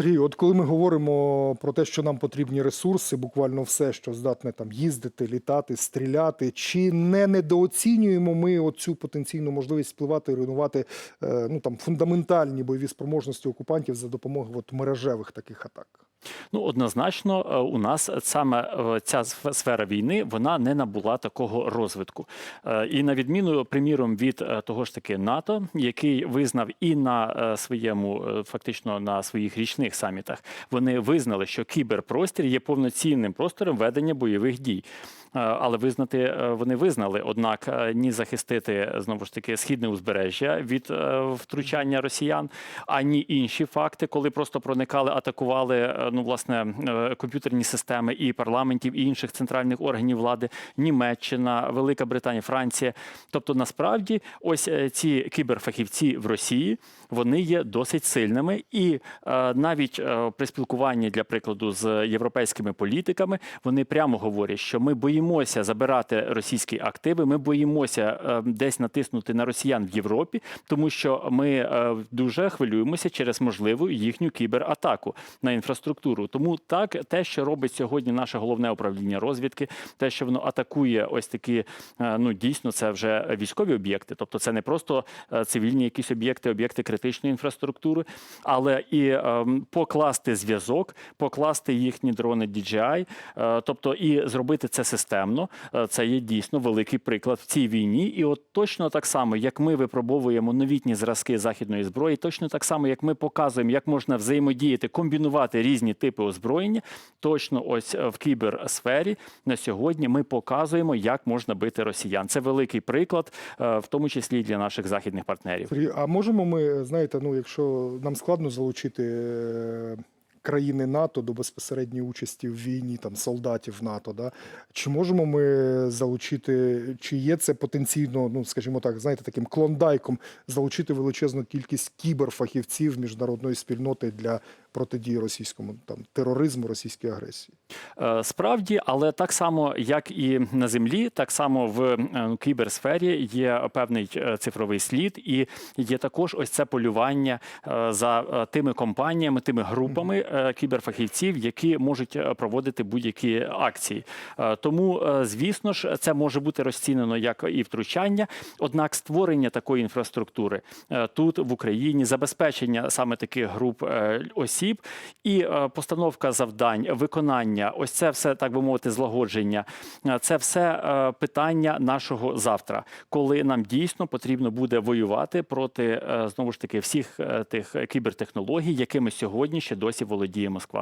Сергій, от коли ми говоримо про те, що нам потрібні ресурси, буквально все, що здатне там їздити, літати, стріляти, чи не недооцінюємо ми оцю потенційну можливість впливати, руйнувати е, ну там фундаментальні бойові спроможності окупантів за допомогою от, мережевих таких атак? Ну, однозначно, е, у нас саме е, ця сфера війни вона не набула такого розвитку. Е, І на відміну, приміром, від того ж таки НАТО, який визнав і на своєму, фактично на своїх річних самітах, вони визнали, що кіберпростір є повноцінним простором ведення бойових дій. Е, Але визнати е, вони визнали, однак е, ні захистити знову ж таки східне узбережжя від втручання росіян, ані інші факти, коли просто проникали, атакували ну власне комп'ютерні системи і парламентів, і інших центральних органів влади, Німеччина, Велика Британія, Франція. Тобто, насправді, ось ці кіберфахівці в Росії вони є досить сильними, і навіть при спілкуванні для прикладу з європейськими політиками вони прямо говорять, що ми боїмося забирати російські активи. Ми боїмося е, десь натиснути на росіян в Європі, тому що ми е, дуже хвилюємося через можливу їхню кібератаку на інфраструктуру. Тому так, те, що робить сьогодні наше головне управління розвідки, те, що воно атакує ось такі, е, ну дійсно, це вже військові об'єкти, тобто це не просто е, цивільні якісь об'єкти, об'єкти критичної інфраструктури, але і ем, покласти зв'язок, покласти їхні дрони DJI, тобто і зробити це системно. Е, Це є дійсно великий приклад в цій війні. І от точно так само, як ми випробовуємо новітні зразки західної зброї, точно так само, як ми показуємо, як можна взаємодіяти, комбінувати різні типи озброєння. Точно, ось е, в кіберсфері на сьогодні ми показуємо, як можна бити росіян. Це великий приклад, е, в тому числі для наших західних партнерів. А можемо ми, знаєте, ну якщо нам складно залучити країни НАТО до безпосередньої участі в війні, там солдатів НАТО, да? чи можемо ми залучити, чи є це потенційно, ну скажімо так, знаєте, таким клондайком залучити величезну кількість кіберфахівців міжнародної спільноти для протидії російському там тероризму, російській агресії? Е, Справді, але так само, як і на землі, так само в е, кіберсфері є певний е, цифровий слід, і є також ось це полювання за тими компаніями, тими групами кіберфахівців, які можуть проводити будь-які акції. Тому, звісно ж, це може бути розцінено як і втручання. Однак створення такої інфраструктури тут в Україні, забезпечення саме таких груп е, осіб і е, постановка завдань, виконання, ось це все так би мовити, злагодження. е, Це все е, питання нашого завтра, коли нам дійсно потрібно буде воювати проти знову ж таки всіх тих кібертехнологій, якими сьогодні ще досі володіє Москва.